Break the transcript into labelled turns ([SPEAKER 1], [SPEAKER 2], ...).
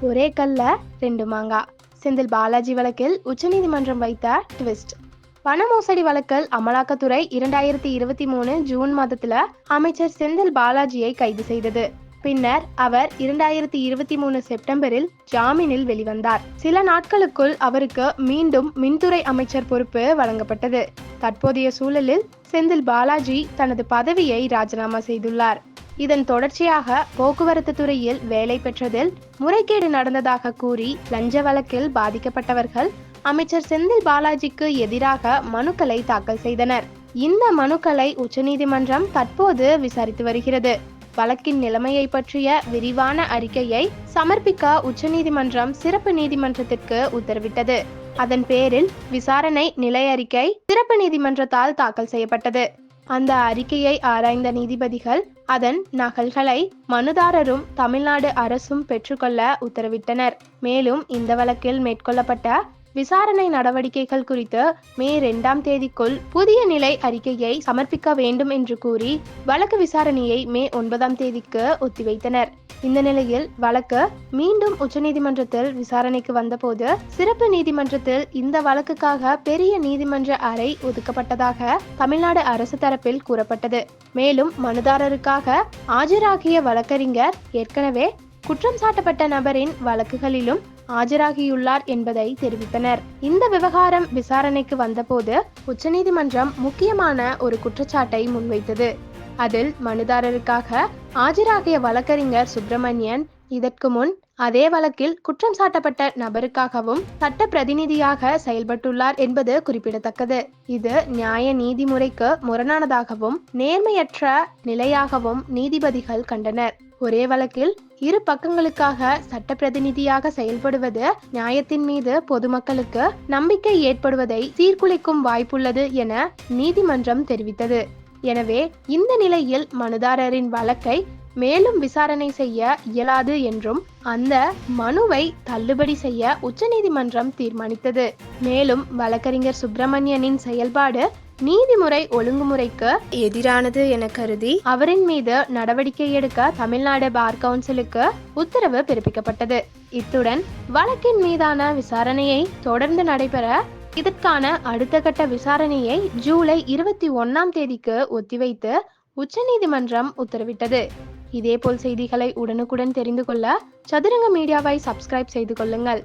[SPEAKER 1] ஒரே கல்ல ரெண்டு மாங்கா. செந்தில் பாலாஜி வழக்கில் உச்சநீதிமன்றம் வைத்த ட்விஸ்ட். பண மோசடி வழக்கில் அமலாக்கத்துறை இரண்டாயிரத்தி இருபத்தி மூணு ஜூன் மாதத்துல அமைச்சர் செந்தில் பாலாஜியை கைது செய்தது. பின்னர் அவர் இரண்டாயிரத்தி இருபத்தி மூணு செப்டம்பரில் ஜாமீனில் வெளிவந்தார். சில நாட்களுக்குள் அவருக்கு மீண்டும் மின்துறை அமைச்சர் பொறுப்பு வழங்கப்பட்டது. தற்போதைய சூழலில் செந்தில் பாலாஜி தனது பதவியை ராஜினாமா செய்துள்ளார். இதன் தொடர்ச்சியாக போக்குவரத்து துறையில் வேலை பெற்றதில் முறைகேடு நடந்ததாக கூறி லஞ்ச வழக்கில் பாதிக்கப்பட்டவர்கள் அமைச்சர் செந்தில் பாலாஜிக்கு எதிராக மனுக்களை தாக்கல் செய்தனர். இந்த மனுக்களை உச்சநீதிமன்றம் தற்போது விசாரித்து வருகிறது. வழக்கின் நிலைமையை பற்றிய விரிவான அறிக்கையை சமர்ப்பிக்க உச்சநீதிமன்றம் சிறப்பு நீதிமன்றத்திற்கு உத்தரவிட்டது. அதன் பேரில் விசாரணை நிலை அறிக்கை சிறப்பு நீதிமன்றத்தால் தாக்கல் செய்யப்பட்டது. அந்த அறிக்கையை ஆராய்ந்த நீதிபதிகள் அதன் நகல்களை மனுதாரரும் தமிழ்நாடு அரசும் பெற்றுக்கொள்ள உத்தரவிட்டனர். மேலும் இந்த வழக்கில் மேற்கொள்ளப்பட்ட விசாரணை நடவடிக்கைகள் குறித்து மே இரண்டாம் தேதிக்குள் புதிய நிலை அறிக்கையை சமர்ப்பிக்க வேண்டும் என்று கூறி வழக்கு விசாரணையை மே ஒன்பதாம் தேதிக்கு ஒத்திவைத்தனர். இந்த நிலையில் வழக்கு மீண்டும் உச்சநீதிமன்றத்தில் விசாரணைக்கு வந்தபோது சிறப்பு நீதிமன்றத்தில் இந்த வழக்குக்காக பெரிய நீதிமன்ற அறை ஒதுக்கப்பட்டதாக தமிழ்நாடு அரசு தரப்பில் கூறப்பட்டது. மேலும் மனுதாரருக்காக ஆஜராகிய வழக்கறிஞர் ஏற்கனவே குற்றம் சாட்டப்பட்ட நபரின் வழக்குகளிலும் ஆஜராகியுள்ளார் என்பதை தெரிவித்தனர். இந்த விவகாரம் விசாரணைக்கு வந்தபோது உச்சநீதிமன்றம் முக்கியமான ஒரு குற்றச்சாட்டை முன்வைத்தது. அதில் மனுதாரருக்காக ஆஜராகிய வழக்கறிஞர் சுப்பிரமணியன் இதற்கு முன் அதே வழக்கில் குற்றம் சாட்டப்பட்ட நபருக்காகவும் சட்ட பிரதிநிதியாக செயல்பட்டுள்ளார் என்பது குறிப்பிடத்தக்கது. இது நியாய நீதிமுறைக்கு முரணானதாகவும் நேர்மையற்ற நிலையாகவும் நீதிபதிகள் கண்டனர். ஒரே வழக்கில் இரு பக்கங்களுக்காக சட்ட பிரதிநிதியாக செயல்படுவது நியாயத்தின் மீது பொதுமக்களுக்கு நம்பிக்கை ஏற்படுவதை சீர்குலைக்கும் வாய்ப்புள்ளது என நீதிமன்றம் தெரிவித்தது. எனவே இந்த நிலையில் மனுதாரரின் வழக்கை மேலும் விசாரணை செய்ய இயலாது என்றும் அந்த மனுவை தள்ளுபடி செய்ய உச்சநீதிமன்றம் தீர்மானித்தது. மேலும் வழக்கறிஞர் சுப்பிரமணியனின் செயல்பாடு நீதிமுறை ஒழுங்குமுறைக்கு எதிரானது என கருதி அவரின் மீது நடவடிக்கை எடுக்க தமிழ்நாடு பார் கவுன்சிலுக்கு உத்தரவு பிறப்பிக்கப்பட்டது. இத்துடன் வழக்கின் மீதான விசாரணையை தொடர்ந்து நடைபெற இதற்கான அடுத்த கட்ட விசாரணையை ஜூலை இருபத்தி ஒன்னாம் தேதிக்கு ஒத்திவைத்து உச்சநீதிமன்றம் உத்தரவிட்டது. இதேபோல் செய்திகளை உடனுக்குடன் தெரிந்து கொள்ள சதுரங்க மீடியாவை சப்ஸ்கிரைப் செய்து கொள்ளுங்கள்.